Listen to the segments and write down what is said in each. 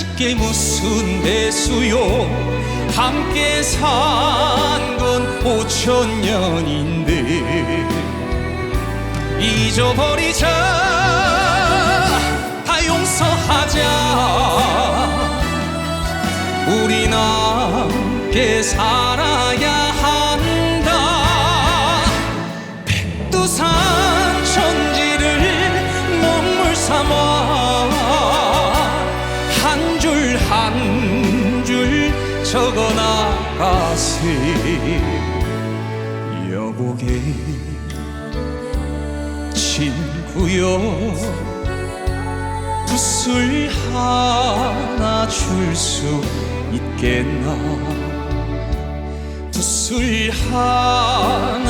그까짓 게 무슨 대수요. 함께 산건 5천 년인데 잊어버리자. 다 용서하자. 우린 함께 살아야 적어 나가세. 여보게 친구여 붓을 하나 줄 수 있겠나? 붓을 하나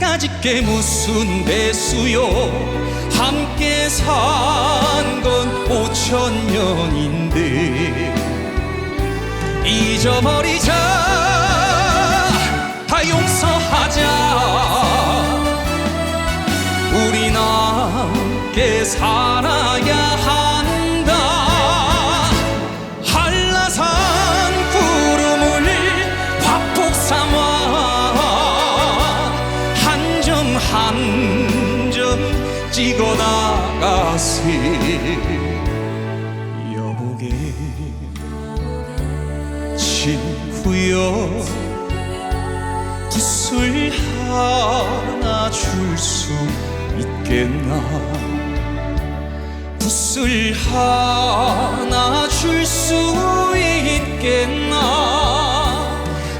까짓 게 무슨 대수요. 함께 산건 5천 년인데 잊어버리자. 다 용서하자. 우린 함께 살아 가세 여보게 친구여 붓을 하나 줄 수 있겠나? 붓을 하나 줄 수 있겠나?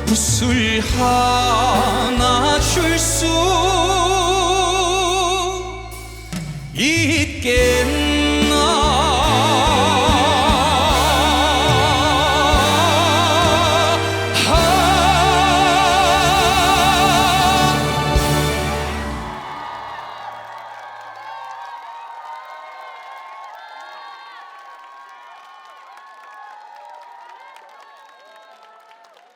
붓을 하나